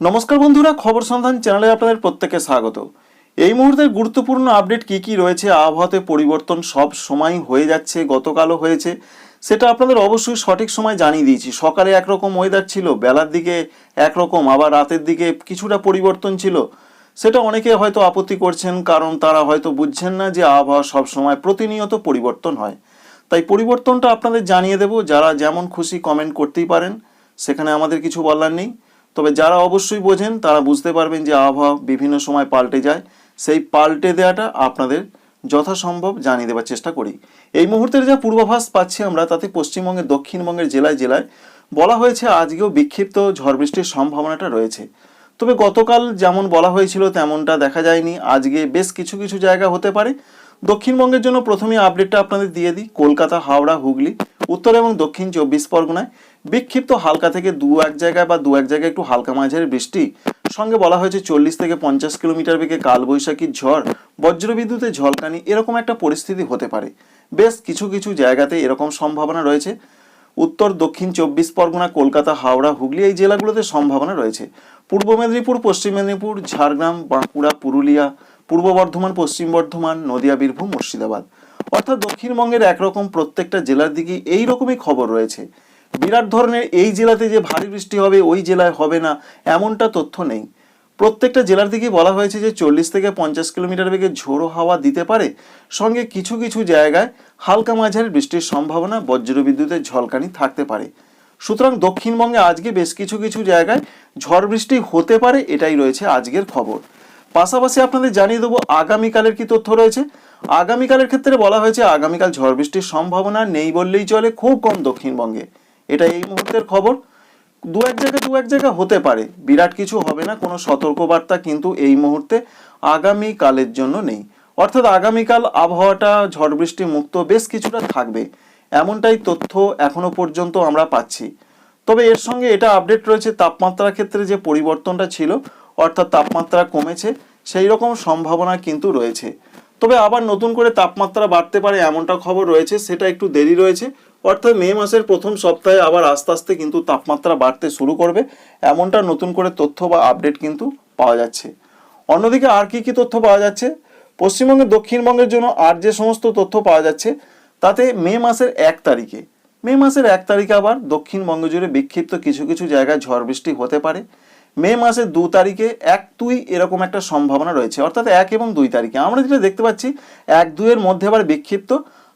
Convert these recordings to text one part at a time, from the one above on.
নমস্কার বন্ধুরা, খবর সন্ধান চ্যানেলে আপনাদের প্রত্যেকে স্বাগত। এই মুহূর্তের গুরুত্বপূর্ণ আপডেট কি কি রয়েছে, আবহাওয়াতে পরিবর্তন সব সময় হয়ে যাচ্ছে, গতকালও হয়েছে, সেটা আপনাদের অবশ্যই সঠিক সময় জানিয়ে দিয়েছি। সকালে একরকম ওয়েদার ছিল, বেলার দিকে একরকম, আবার রাতের দিকে কিছুটা পরিবর্তন ছিল। সেটা অনেকে হয়তো আপত্তি করছেন, কারণ তারা হয়তো বুঝছেন না যে আবহাওয়া সব সময় প্রতিনিয়ত পরিবর্তন হয়। তাই পরিবর্তনটা আপনাদের জানিয়ে দেব, যারা যেমন খুশি কমেন্ট করতেই পারেন, সেখানে আমাদের কিছু বলার নেই। তবে যারা অবশ্যই বোঝেন, তারা বুঝতে পারবেন যে আবহাওয়া বিভিন্ন সময় পাল্টে যায়। সেই পাল্টে দেওয়াটা আপনাদের যথাসম্ভব জানিয়ে দেওয়ার চেষ্টা করি। এই মুহূর্তের যা পূর্বাভাস পাচ্ছি আমরা, তাতে পশ্চিমবঙ্গের, দক্ষিণবঙ্গের জেলায় জেলায় বলা হয়েছে, আজকেও বিক্ষিপ্ত ঝড় বৃষ্টির সম্ভাবনাটা রয়েছে। তবে গতকাল যেমন বলা হয়েছিল, তেমনটা দেখা যায়নি। আজকে বেশ কিছু কিছু জায়গা হতে পারে। দক্ষিণবঙ্গের জন্য প্রথমে আপডেটটা আপনাদের দিয়ে দিই। কলকাতা, হাওড়া, হুগলি। উত্তর এবং দক্ষিণ চব্বিশ পরগনায় বিক্ষিপ্ত হালকা থেকে দু এক জায়গায় বা দু এক জায়গায় একটু হালকা মাঝারি বৃষ্টি। সঙ্গে বলা হয়েছে চল্লিশ থেকে পঞ্চাশ কিলোমিটার বেগে কালবৈশাখীর ঝড় বজ্রবিদ্যুতের ঝলকানি এরকম একটা পরিস্থিতি হতে পারে। বেশ কিছু কিছু জায়গাতে এরকম সম্ভাবনা রয়েছে। উত্তর, দক্ষিণ চব্বিশ পরগনা, কলকাতা, হাওড়া, হুগলি এই জেলাগুলোতে সম্ভাবনা রয়েছে। পূর্ব মেদিনীপুর, পশ্চিম মেদিনীপুর, ঝাড়গ্রাম, বাঁকুড়া, পুরুলিয়া, পূর্ব বর্ধমান, পশ্চিম বর্ধমান, নদিয়া, বীরভূম, মুর্শিদাবাদ। অর্থাৎ দক্ষিণবঙ্গের একরকম প্রত্যেকটা জেলার দিকে এই রকমই খবর রয়েছে। বিরাট ধরনের এই জেলাতে যে ভারী বৃষ্টি হবে, ওই জেলায় হবে না, এমনটা তথ্য নেই। প্রত্যেকটা জেলার দিকে বলা হয়েছে যে চল্লিশ থেকে পঞ্চাশ কিলোমিটার বেগে ঝোড়ো হাওয়া দিতে পারে। সঙ্গে কিছু কিছু জায়গায় হালকা মাঝারি বৃষ্টির সম্ভাবনা বজ্রবিদ্যুতের ঝলকানি থাকতে পারে। সুতরাং দক্ষিণবঙ্গে আজকে বেশ কিছু কিছু জায়গায় ঝড় বৃষ্টি হতে পারে, এটাই রয়েছে আজকের খবর। পাশাপাশি আপনাদের জানিয়ে দেবো, আগামীকালের কি তথ্য রয়েছে? আগামীকালের ক্ষেত্রে বলা হয়েছে আগামীকাল ঝড় বৃষ্টির সম্ভাবনা নেই বললেই চলে খুব কম দক্ষিণবঙ্গে। এটা এই মুহূর্তের খবর। দু এক জায়গায় দু এক জায়গা হতে পারে। বিরাট কিছু হবে না, কোনো সতর্কবার্তা কিন্তু এই মুহূর্তে আগামীকালের জন্য নেই। অর্থাৎ আগামীকাল আবহাওয়াটা, ঝড় বৃষ্টি মুক্ত বেশ কিছুটা থাকবে। এমনটাই তথ্য এখনও পর্যন্ত আমরা পাচ্ছি। তবে এর সঙ্গে এটা আপডেট রয়েছে, তাপমাত্রার ক্ষেত্রে যে পরিবর্তনটা ছিল, অর্থাৎ তাপমাত্রা কমেছে সেই রকম সম্ভাবনা কিন্তু রয়েছে। তবে আবার নতুন করে তাপমাত্রা বাড়তে পারে এমনটা খবর রয়েছে, সেটা একটু দেরি রয়েছে। অর্থাৎ মে মাসের প্রথম সপ্তাহে আবার আস্তে আস্তে কিন্তু তাপমাত্রা বাড়তে শুরু করবে, এমনটা নতুন করে তথ্য বা আপডেট কিন্তু পাওয়া যাচ্ছে। অন্যদিকে আর কি কি তথ্য পাওয়া যাচ্ছে? পশ্চিমবঙ্গের দক্ষিণবঙ্গের জন্য আর যে সমস্ত তথ্য পাওয়া যাচ্ছে, তাতে মে মাসের এক তারিখে, মে মাসের এক তারিখে আবার দক্ষিণবঙ্গ জুড়ে বিক্ষিপ্ত কিছু কিছু জায়গায় ঝড় বৃষ্টি হতে পারে। মে মাসের দু তারিখে এক দুই এরকম একটা সম্ভাবনা রয়েছে, অর্থাৎ এক এবং দুই তারিখে। আমরা যেটা দেখতে পাচ্ছি, এক দুইয়ের মধ্যে আবার বিক্ষিপ্ত,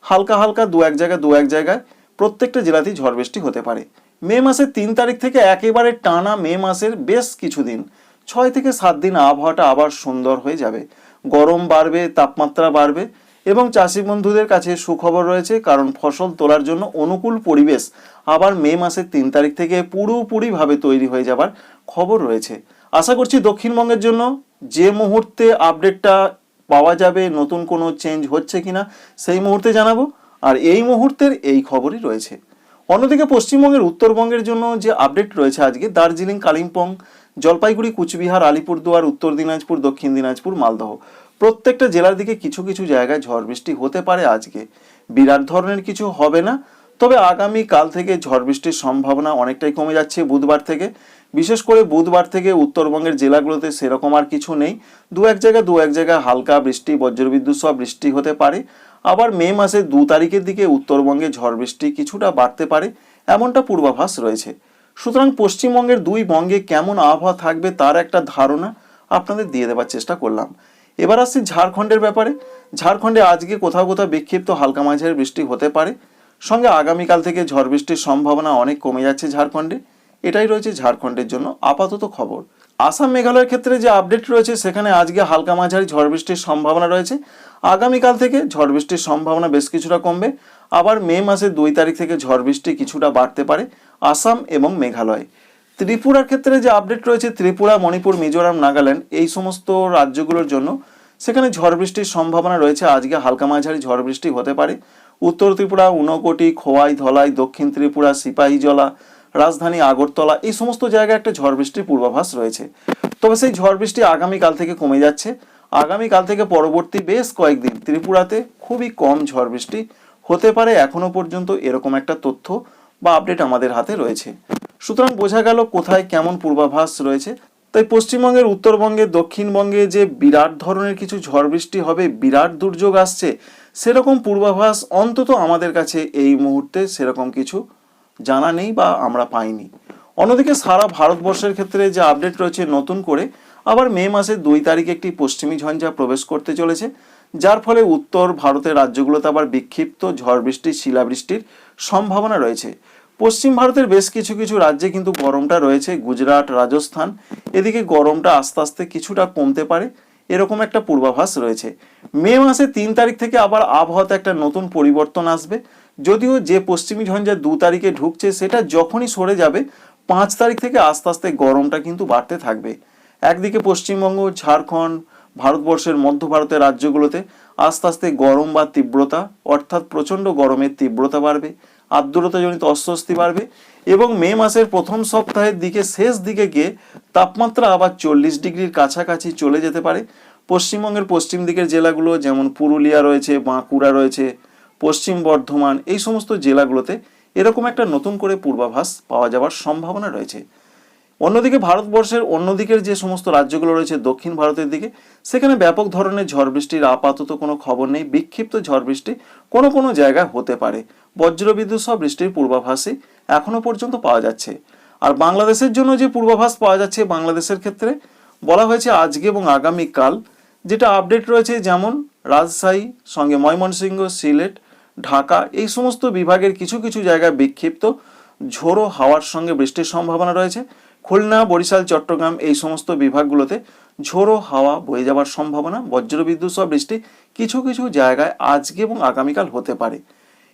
হালকা হালকা দু এক জায়গায়, দু এক জায়গায় প্রত্যেকটা জেলাতেই ঝড় বৃষ্টি হতে পারে। মে মাসের তিন তারিখ থেকে একেবারে টানা মে মাসের বেশ কিছুদিন, ছয় থেকে সাত দিন আবহাওয়াটা আবার সুন্দর হয়ে যাবে। গরম বাড়বে, তাপমাত্রা বাড়বে এবং চাষি বন্ধুদের কাছে সুখবর রয়েছে, কারণ ফসল তোলার জন্য অনুকূল পরিবেশ আবার মে মাসের তিন তারিখ থেকে পুরোপুরিভাবে তৈরি হয়ে যাবার খবর রয়েছে। আশা করছি দক্ষিণবঙ্গের জন্য যে মুহূর্তে আপডেটটা পাওয়া যাবে, নতুন কোনো চেঞ্জ হচ্ছে কিনা, সেই মুহূর্তে জানাব, আর এই মুহূর্তের এই খবরই রয়েছে। অন্যদিকে পশ্চিমবঙ্গের উত্তরবঙ্গের জন্য যে আপডেট রয়েছে আজকে, দার্জিলিং, কালিম্পং, জলপাইগুড়ি, কুচবিহার, আলিপুরদুয়ার, উত্তর দিনাজপুর, দক্ষিণ দিনাজপুর, মালদহ। প্রত্যেকটা জেলার দিকে কিছু কিছু জায়গায় ঝড় বৃষ্টি হতে পারে আজকে। বিরাট ধরনের কিছু হবে না, তবে আগামী কাল থেকে ঝড় বৃষ্টির সম্ভাবনা অনেকটাই কমে যাচ্ছে বুধবার থেকে। বিশেষ করে বুধবার থেকে উত্তরবঙ্গের জেলাগুলোতে সেরকম আর কিছু নেই। দু এক জায়গায় দু এক জায়গায় হালকা বৃষ্টি, বজ্রবিদ্যুৎ সহ বৃষ্টি হতে পারে। আবার মে মাসের দু তারিখের দিকে উত্তরবঙ্গে ঝড় বৃষ্টি কিছুটা বাড়তে পারে, এমনটা পূর্বাভাস রয়েছে। সুতরাং পশ্চিমবঙ্গের দুই বঙ্গে কেমন আবহাওয়া থাকবে তার একটা ধারণা আপনাদের দিয়ে দেওয়ার চেষ্টা করলাম। এবার আসছি ঝাড়খণ্ডের ব্যাপারে। ঝাড়খণ্ডে আজকে কোথাও কোথাও বিক্ষিপ্ত হালকা মাঝারি বৃষ্টি হতে পারে। সঙ্গে আগামীকাল থেকে ঝড় বৃষ্টির সম্ভাবনা অনেক কমে যাচ্ছে ঝাড়খণ্ডে। এটাই রয়েছে ঝাড়খণ্ডের জন্য আপাতত খবর। আসাম মেঘালয়ের ক্ষেত্রে যে আপডেট রয়েছে, সেখানে আজকে হালকা মাঝারি ঝড় বৃষ্টির সম্ভাবনা রয়েছে। আগামীকাল থেকে ঝড় বৃষ্টির সম্ভাবনা বেশ কিছুটা কমবে। আবার মে মাসের দুই তারিখ থেকে ঝড় বৃষ্টি কিছুটা বাড়তে পারে আসাম এবং মেঘালয়। ত্রিপুরার ক্ষেত্রে যে আপডেট রয়েছে, ত্রিপুরা, মণিপুর, মিজোরাম, নাগাল্যান্ড, এই সমস্ত রাজ্যগুলোর জন্য সেখানে ঝড় বৃষ্টির সম্ভাবনা রয়েছে। আজকে হালকা মাঝারি ঝড় বৃষ্টি হতে পারে। উত্তর ত্রিপুরা, উনকোটি, খোয়াই, ধলাই, দক্ষিণ ত্রিপুরা, সিপাহীজলা, রাজধানী আগরতলা, এই সমস্ত জায়গায় একটা ঝড় বৃষ্টির পূর্বাভাস রয়েছে। তবে সেই ঝড় বৃষ্টি আগামীকাল থেকে কমে যাচ্ছে। আগামীকাল থেকে পরবর্তী বেশ কয়েকদিন ত্রিপুরাতে খুবই কম ঝড় বৃষ্টি হতে পারে। এখনও পর্যন্ত এরকম একটা তথ্য বা আপডেট আমাদের হাতে রয়েছে। সুতরাং বোঝা গেল কোথায় কেমন পূর্বাভাস রয়েছে। তাই পশ্চিমবঙ্গের উত্তরবঙ্গে দক্ষিণবঙ্গে যে বিরাট ধরনের কিছু ঝড় বৃষ্টি হবে, বিরাট দুর্যোগ আসছে, সেরকম পূর্বাভাস অন্তত আমাদের কাছে এই মুহূর্তে সেরকম কিছু জানা নেই বা আমরা পাইনি। অন্যদিকে সারা ভারতবর্ষের ক্ষেত্রে যে আপডেট রয়েছে নতুন করে, আবার মে মাসের দুই তারিখে একটি পশ্চিমী ঝঞ্ঝা প্রবেশ করতে চলেছে, যার ফলে উত্তর ভারতের রাজ্যগুলোতে আবার বিক্ষিপ্ত ঝড় বৃষ্টি, শিলাবৃষ্টির সম্ভাবনা রয়েছে। পশ্চিম ভারতের বেশ কিছু কিছু রাজ্যে কিন্তু গরমটা রয়েছে, গুজরাট, রাজস্থান। এদিকে গরমটা আস্তে আস্তে কিছুটা কমতে পারে, এরকম একটা পূর্বাভাস রয়েছে। মে মাসে তিন তারিখ থেকে আবার আবহাওয়াতে একটা নতুন পরিবর্তন আসবে। যদিও যে পশ্চিমী ঝঞ্ঝা দু তারিখে ঢুকছে, সেটা যখনই সরে যাবে, পাঁচ তারিখ থেকে আস্তে আস্তে গরমটা কিন্তু বাড়তে থাকবে। একদিকে পশ্চিমবঙ্গ, ঝাড়খণ্ড, ভারতবর্ষের মধ্য ভারতের রাজ্যগুলোতে আস্তে আস্তে গরম বা তীব্রতা, অর্থাৎ প্রচণ্ড গরমের তীব্রতা বাড়বে। আর্দ্রতাজনিত অস্বস্তি বাড়বে এবং মে মাসের প্রথম সপ্তাহের দিকে শেষ দিকে গিয়ে তাপমাত্রা আবার চল্লিশ ডিগ্রির কাছাকাছি চলে যেতে পারে। পশ্চিমবঙ্গের পশ্চিম দিকের জেলাগুলো যেমন পুরুলিয়া রয়েছে, বাঁকুড়া রয়েছে, পশ্চিম বর্ধমান, এই সমস্ত জেলাগুলোতে এরকম একটা নতুন করে পূর্বাভাস পাওয়া যাওয়ার সম্ভাবনা রয়েছে। অন্যদিকে ভারতবর্ষের অন্যদিকের যে সমস্ত রাজ্যগুলো রয়েছে দক্ষিণ ভারতের দিকে, সেখানে ব্যাপক ধরনের ঝড় বৃষ্টির আপাতত কোনো খবর নেই। বিক্ষিপ্ত ঝড় বৃষ্টি কোনো কোনো জায়গায় হতে পারে। বজ্রবিদ্যুৎ সহ বৃষ্টির পূর্বাভাসই এখনও পর্যন্ত পাওয়া যাচ্ছে। আর বাংলাদেশের জন্য যে পূর্বাভাস পাওয়া যাচ্ছে বাংলাদেশের ক্ষেত্রে, বলা হয়েছে আজকে এবং আগামীকাল যেটা আপডেট রয়েছে যেমন রাজশাহী, সঙ্গে ময়মনসিংহ, সিলেট, ঢাকা, এই সমস্ত বিভাগের কিছু কিছু জায়গায় বিক্ষিপ্ত ঝোড়ো হাওয়ার সঙ্গে বৃষ্টির সম্ভাবনা রয়েছে। খুলনা, বরিশাল, চট্টগ্রাম এই সমস্ত বিভাগগুলোতে ঝোড়ো হাওয়া বয়ে যাওয়ার সম্ভাবনা, বজ্রবিদ্যুৎ সহ বৃষ্টি কিছু কিছু জায়গায় আজকে এবং আগামীকাল হতে পারে।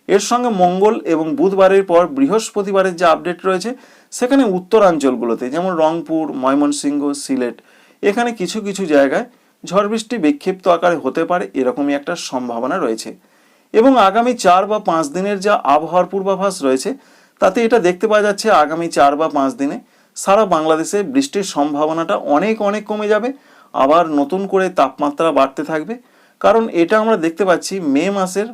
এর সঙ্গে মঙ্গল এবং বুধবারের পর বৃহস্পতিবারের যে আপডেট রয়েছে, সেখানে উত্তরাঞ্চলগুলোতে যেমন রংপুর, ময়মনসিংহ, সিলেট, এখানে কিছু কিছু জায়গায় ঝড় বৃষ্টি বিক্ষিপ্ত আকারে হতে পারে এরকমই একটা সম্ভাবনা রয়েছে। এবং আগামী চার বা পাঁচ দিনের যা আবহাওয়ার পূর্বাভাস রয়েছে, তাতে এটা দেখতে পাওয়া যাচ্ছে আগামী চার বা পাঁচ দিনে সারা বাংলাদেশে বৃষ্টির সম্ভাবনাটা অনেক অনেক কমে যাবে, আবার নতুন করে তাপমাত্রা বাড়তে থাকবে। কারণ এটা আমরা দেখতে পাচ্ছি, মে মাসের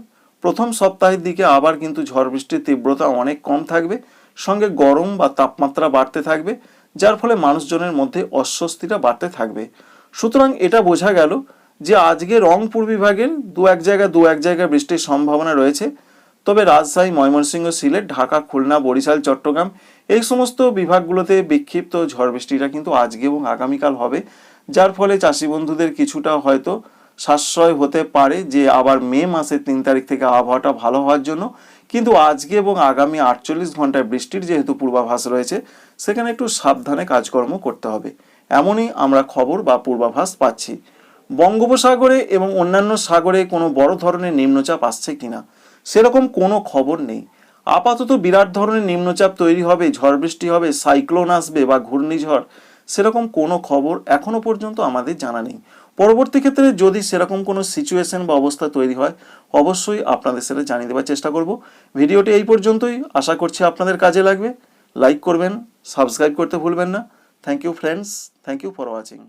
প্রথম সপ্তাহের দিকে আবার কিন্তু ঝড় বৃষ্টির তীব্রতা অনেক কম থাকবে, সঙ্গে গরম বা তাপমাত্রা বাড়তে থাকবে, যার ফলে মানুষজনের মধ্যে অস্বস্তিটা বাড়তে থাকবে। সুতরাং এটা বোঝা গেল যে আজকে রংপুর বিভাগের দু এক জায়গায় দু এক জায়গায় বৃষ্টির সম্ভাবনা রয়েছে। তবে রাজশাহী, ময়মনসিংহ, সিলেট, ঢাকা, খুলনা, বরিশাল, চট্টগ্রাম এই সমস্ত বিভাগগুলোতে বিক্ষিপ্ত ঝড় বৃষ্টিটা কিন্তু আজকে এবং আগামীকাল হবে, যার ফলে চাষি বন্ধুদের কিছুটা হয়তো সাশ্রয় হতে পারে যে আবার মে মাসের তিন তারিখ থেকে আবহাওয়াটা ভালো হওয়ার জন্য। কিন্তু আজকে এবং আগামী আটচল্লিশ ঘন্টায় বৃষ্টির যেহেতু পূর্বাভাস রয়েছে, সেখানে একটু সাবধানে কাজকর্ম করতে হবে। এমনই আমরা খবর বা পূর্বাভাস পাচ্ছি। বঙ্গোপসাগরে এবং অন্যান্য সাগরে কোনো বড় ধরনের নিম্নচাপ আসছে কিনা, সেরকম কোনো খবর নেই। আপাতত বিরাট ধরনের নিম্নচাপ তৈরি হবে, ঝড় বৃষ্টি হবে, সাইক্লোন আসবে বা ঘূর্ণিঝড়, সেরকম কোনো খবর এখনও পর্যন্ত আমাদের জানা নেই। পরবর্তী ক্ষেত্রে যদি সেরকম কোনো সিচুয়েশন বা অবস্থা তৈরি হয়, অবশ্যই আপনাদের সাথে জানিয়ে দেওয়ার চেষ্টা করব। ভিডিওটি এই পর্যন্তই। আশা করছি আপনাদের কাজে লাগবে। লাইক করবেন সাবস্ক্রাইব করতে ভুলবেন না। Thank you friends thank you for watching